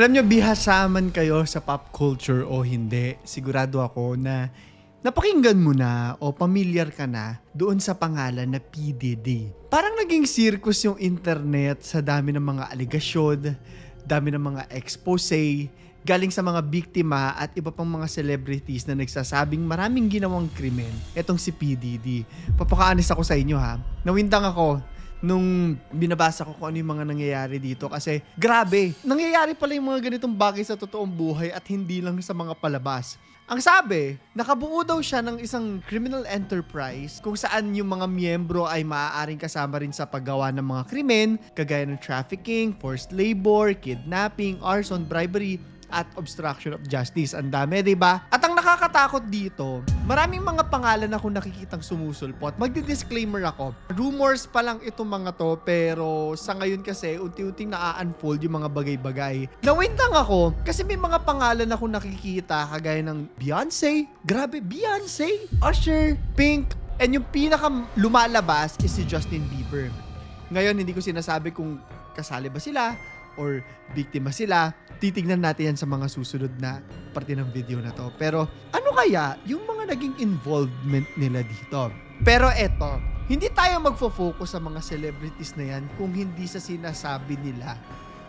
Alam nyo, bihasaman kayo sa pop culture o hindi, sigurado ako na napakinggan mo na o pamilyar ka na doon sa pangalan na PDD. Parang naging circus yung internet sa dami ng mga aligasyon, dami ng mga expose, galing sa mga biktima at iba pang mga celebrities na nagsasabing maraming ginawang krimen. Etong si PDD. Papakaanis ako sa inyo ha. Nawindang ako nung binabasa ko kung ano yung mga nangyayari dito kasi grabe, nangyayari pala yung mga ganitong bagay sa totoong buhay at hindi lang sa mga palabas. Ang sabi, nakabuo daw siya ng isang criminal enterprise kung saan yung mga miyembro ay maaaring kasama rin sa paggawa ng mga krimen kagaya ng trafficking, forced labor, kidnapping, arson, bribery, at obstruction of justice. Ang dami, di ba? At ang nakakatakot dito, maraming mga pangalan akong nakikitang sumusulpot. Magdi-disclaimer ako. Rumors pa lang itong mga to, pero sa ngayon kasi, unti-unting na-unfold yung mga bagay-bagay. Nawintang ako, kasi may mga pangalan akong nakikita, kagaya ng Beyonce. Grabe, Beyonce, Usher, Pink, and yung pinaka lumalabas is si Justin Bieber. Ngayon, hindi ko sinasabi kung kasali ba sila or biktima sila. Titignan natin yan sa mga susunod na parte ng video na to. Pero ano kaya yung mga naging involvement nila dito? Pero eto, hindi tayo magfo-focus sa mga celebrities na yan kung hindi sa sinasabi nila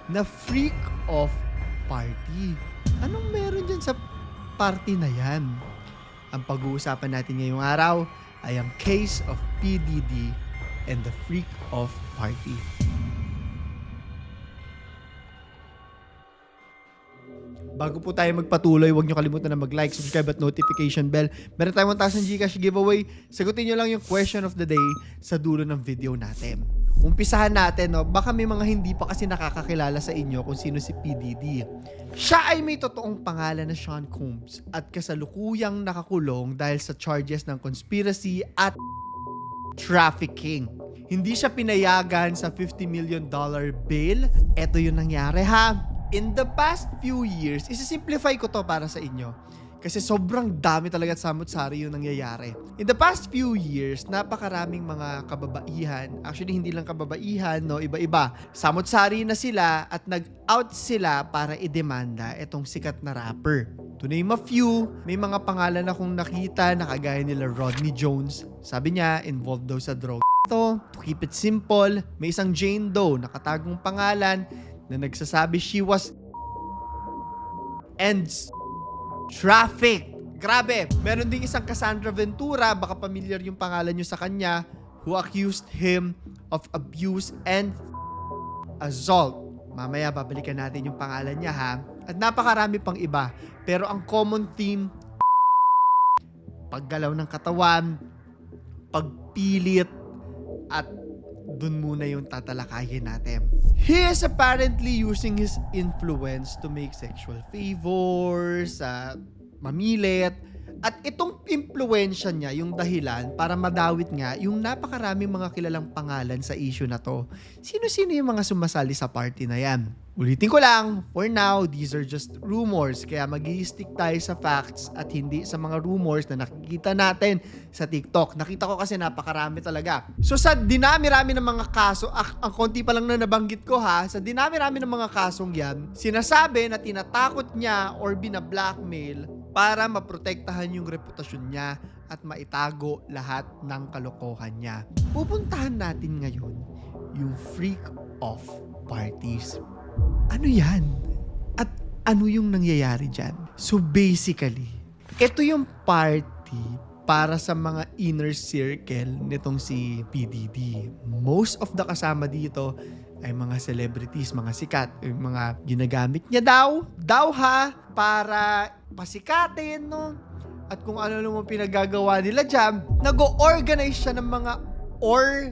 na freak of party. Anong meron dyan sa party na yan? Ang pag-uusapan natin ngayong araw ay ang case of PDD and the freak of party. Bago po tayo magpatuloy, huwag nyo kalimutan na mag-like, subscribe at notification bell. Meron tayong 1,000 Gcash giveaway. Sagutin nyo lang yung question of the day sa dulo ng video natin. Umpisahan natin, no? baka may mga hindi pa kasi nakakakilala sa inyo kung sino si PDD. Siya ay may totoong pangalan na Sean Combs at kasalukuyang nakakulong dahil sa charges ng conspiracy at trafficking. Hindi siya pinayagan sa 50 million dollar bail. Ito yung nangyari ha. In the past few years, isisimplify ko to para sa inyo. Kasi sobrang dami talaga at samot-sari yung nangyayari. In the past few years, napakaraming mga kababaihan, actually hindi lang kababaihan, no, iba-iba. Samot-sari na sila at nag-out sila para idemanda itong sikat na rapper. To name a few, may mga pangalan akong nakita na kagaya nila Rodney Jones. Sabi niya, involved daw sa droga. Ito, to keep it simple, may isang Jane Doe, nakatagong pangalan, na nagsasabi she was and traffic. Grabe. Meron ding isang Cassandra Ventura, baka familiar yung pangalan nyo sa kanya, who accused him of abuse and assault. Mamaya babalikan natin yung pangalan niya ha. At napakarami pang iba. Pero ang common theme, paggalaw ng katawan, pagpilit, at dun muna yung tatalakayin natin. He is apparently using his influence to make sexual favors, uh, mamilit, at itong impluensya niya, yung dahilan para madawit nga yung napakaraming mga kilalang pangalan sa issue na to. Sino-sino yung mga sumasali sa party na yan? Ulitin ko lang, for now, these are just rumors. Kaya mag stick tayo sa facts at hindi sa mga rumors na nakikita natin sa TikTok. Nakita ko kasi napakarami talaga. So sa dinami-rami ng mga kaso, ah, ang konti pa lang na nabanggit ko ha, sa dinami-rami ng mga kasong yan, sinasabi na tinatakot niya or bina-blackmail para maprotektahan yung reputasyon niya at maitago lahat ng kalokohan niya. Pupuntahan natin ngayon yung freak of parties. Ano yan? At ano yung nangyayari dyan? So basically, ito yung party para sa mga inner circle nitong si PDD. Most of the kasama dito ay mga celebrities, mga sikat, yung mga ginagamit niya daw, daw ha, para pasikatin, no? At kung ano naman pinagagawa nila dyan, nag-organize siya ng mga or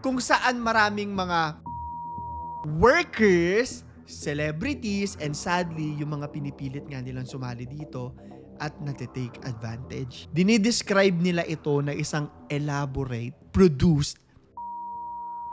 kung saan maraming mga workers, celebrities, and sadly, yung mga pinipilit nga nilang sumali dito at nagte-take advantage. Dinidescribe nila ito na isang elaborate, produced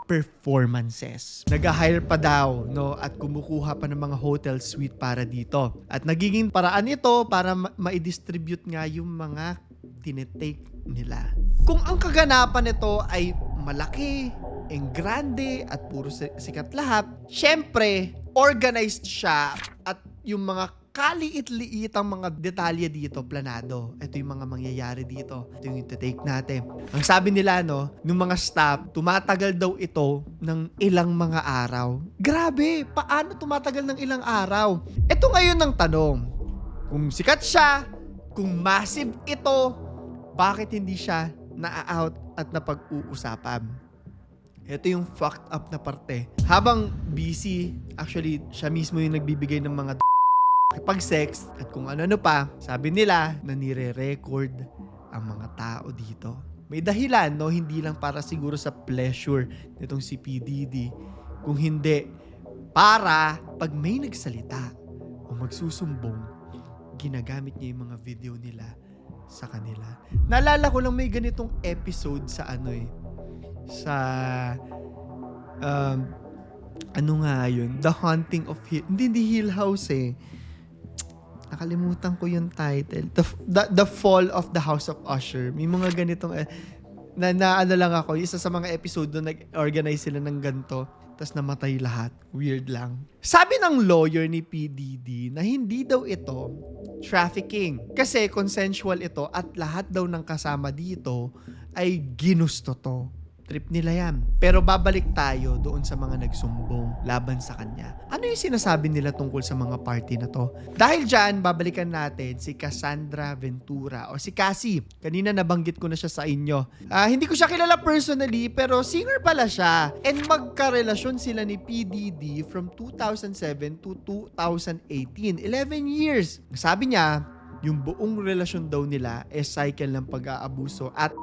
performances. Nag-hire pa daw, no, at kumukuha pa ng mga hotel suite para dito. At nagiging paraan ito para ma- ma-distribute nga yung mga tinetake nila. Kung ang kaganapan nito ay malaki, ang grande at puro si- sikat lahat, syempre, organized siya at yung mga kaliit-liit ang mga detalye dito, planado. Ito yung mga mangyayari dito. Ito yung take natin. Ang sabi nila, no, nung mga staff, tumatagal daw ito ng ilang mga araw. Grabe! Paano tumatagal ng ilang araw? Ito ngayon ang tanong. Kung sikat siya, kung massive ito, bakit hindi siya na-out at napag-uusapan? Ito yung fucked up na parte. Habang busy, actually, siya mismo yung nagbibigay ng mga pag sex at kung ano-ano pa, sabi nila na nire-record ang mga tao dito. May dahilan, no? Hindi lang para siguro sa pleasure nitong si PDD. Kung hindi, para pag may nagsalita o magsusumbong, ginagamit niya yung mga video nila sa kanila. Naalala ko lang may ganitong episode sa ano eh, sa um, ano nga yun? The Haunting of Hill. Hindi, hindi Hill House eh. Nakalimutan ko yung title. The, the, the Fall of the House of Usher. May mga ganitong, eh, na, na ano lang ako, isa sa mga episode doon nag-organize sila ng ganito. Tapos namatay lahat. Weird lang. Sabi ng lawyer ni PDD na hindi daw ito trafficking. Kasi consensual ito at lahat daw ng kasama dito ay ginusto to. Trip nila yan. Pero babalik tayo doon sa mga nagsumbong laban sa kanya. Ano yung sinasabi nila tungkol sa mga party na to? Dahil dyan, babalikan natin si Cassandra Ventura o si Cassie. Kanina nabanggit ko na siya sa inyo. Ah, hindi ko siya kilala personally pero singer pala siya. And magkarelasyon sila ni PDD from 2007 to 2018. 11 years. Sabi niya, yung buong relasyon daw nila is cycle ng pag-aabuso at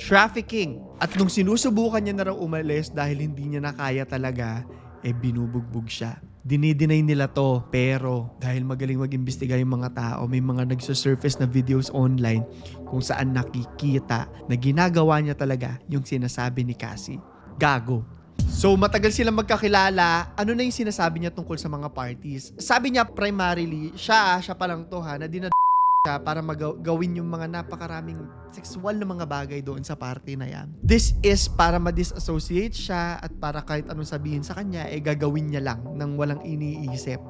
trafficking. At nung sinusubukan niya na raw umalis dahil hindi niya na kaya talaga, eh binubugbog siya. Dinideny nila to, pero dahil magaling mag-imbestiga yung mga tao, may mga nagsusurface na videos online kung saan nakikita na ginagawa niya talaga yung sinasabi ni Cassie. Gago. So matagal silang magkakilala, ano na yung sinasabi niya tungkol sa mga parties? Sabi niya primarily, siya, siya pa lang to ha, na dinad siya para magawin yung mga napakaraming sexual na mga bagay doon sa party na yan. This is para ma-disassociate siya at para kahit anong sabihin sa kanya, eh gagawin niya lang nang walang iniisip.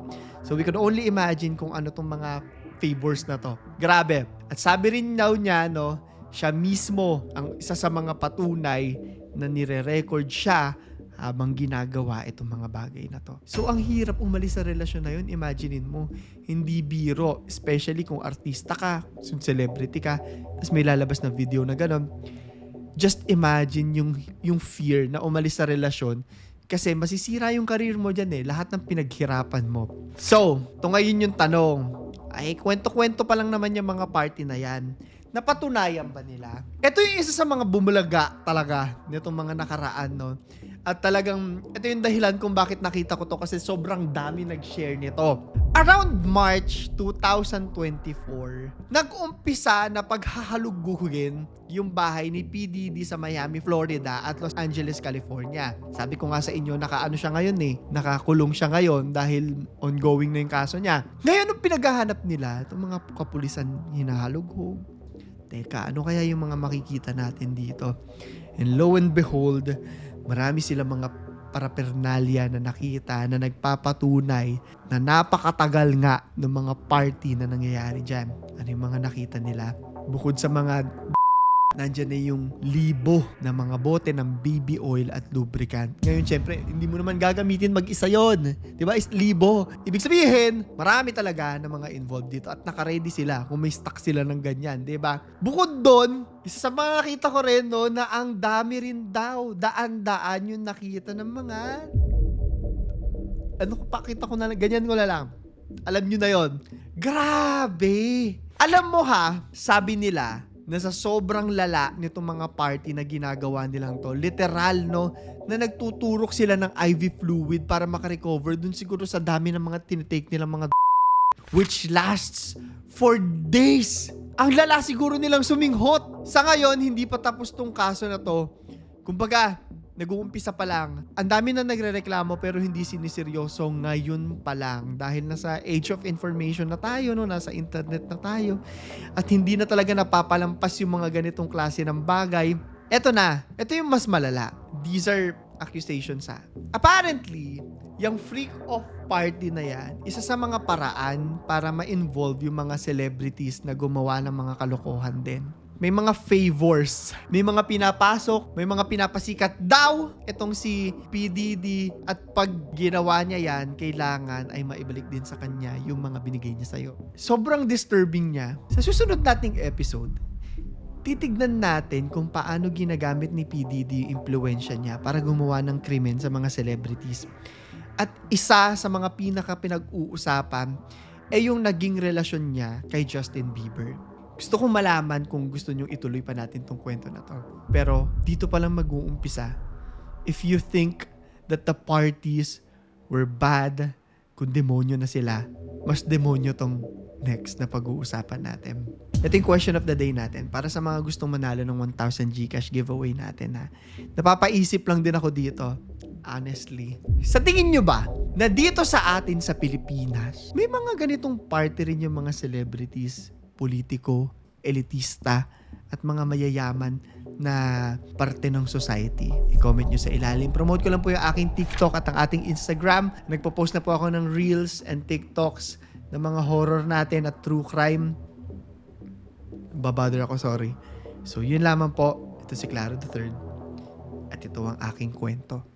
So we can only imagine kung ano tong mga favors na to. Grabe. At sabi rin daw niya, no, siya mismo ang isa sa mga patunay na nire-record siya habang ginagawa itong mga bagay na to. So, ang hirap umalis sa relasyon na yun, imaginein mo, hindi biro, especially kung artista ka, kung celebrity ka, tapos may lalabas na video na gano'n. Just imagine yung, yung fear na umalis sa relasyon kasi masisira yung career mo dyan eh. Lahat ng pinaghirapan mo. So, to ngayon yung tanong. Ay, kwento-kwento pa lang naman yung mga party na yan. Napatunayan ba nila? Ito yung isa sa mga bumulaga talaga nitong mga nakaraan, no? At talagang, ito yung dahilan kung bakit nakita ko to kasi sobrang dami nag-share nito. Around March 2024, nag-umpisa na paghahalugugin yung bahay ni PDD sa Miami, Florida at Los Angeles, California. Sabi ko nga sa inyo, nakaano siya ngayon eh. Nakakulong siya ngayon dahil ongoing na yung kaso niya. Ngayon, nung pinaghahanap nila, itong mga kapulisan hinahalughog. Teka, ano kaya yung mga makikita natin dito? And lo and behold, marami sila mga parapernalya na nakita na nagpapatunay na napakatagal nga ng mga party na nangyayari dyan. Ano yung mga nakita nila? Bukod sa mga nandyan na yung libo na mga bote ng baby oil at lubricant. Ngayon, syempre, hindi mo naman gagamitin mag-isa yon, Di ba? Is libo. Ibig sabihin, marami talaga na mga involved dito at nakaready sila kung may stock sila ng ganyan. Di ba? Bukod doon, isa sa mga nakita ko rin, no, na ang dami rin daw, daan-daan yung nakita ng mga ano ko pakita ko na ganyan ko na lang. Alam nyo na yon. Grabe! Alam mo ha, sabi nila, na sa sobrang lala nitong mga party na ginagawa nilang to, literal no, na nagtuturok sila ng IV fluid para makarecover dun siguro sa dami ng mga tinitake nilang mga which lasts for days. Ang lala siguro nilang suminghot. Sa ngayon, hindi pa tapos tong kaso na to. Kumbaga, nag-uumpisa pa lang. Ang dami na nagrereklamo pero hindi siniseryoso ngayon pa lang dahil nasa age of information na tayo, no? nasa internet na tayo. At hindi na talaga napapalampas yung mga ganitong klase ng bagay. Eto na, ito yung mas malala. These are accusations ha. Apparently, yung freak off party na yan, isa sa mga paraan para ma-involve yung mga celebrities na gumawa ng mga kalokohan din. May mga favors, may mga pinapasok, may mga pinapasikat daw itong si PDD at pag ginawa niya yan, kailangan ay maibalik din sa kanya yung mga binigay niya sa'yo. Sobrang disturbing niya. Sa susunod nating episode, titignan natin kung paano ginagamit ni PDD yung impluensya niya para gumawa ng krimen sa mga celebrities. At isa sa mga pinaka pinag-uusapan ay yung naging relasyon niya kay Justin Bieber. Gusto kong malaman kung gusto nyong ituloy pa natin tong kwento na to. Pero dito pa lang mag-uumpisa. If you think that the parties were bad, kung demonyo na sila, mas demonyo tong next na pag-uusapan natin. Ito yung question of the day natin. Para sa mga gustong manalo ng 1,000 Gcash giveaway natin ha. Napapaisip lang din ako dito. Honestly. Sa tingin nyo ba, na dito sa atin sa Pilipinas, may mga ganitong party rin yung mga celebrities, politiko, elitista, at mga mayayaman na parte ng society. I-comment nyo sa ilalim. Promote ko lang po yung aking TikTok at ang ating Instagram. Nagpo-post na po ako ng Reels and TikToks ng mga horror natin at true crime. Babother ako, sorry. So, yun lamang po. Ito si Claro Third. At ito ang aking kwento.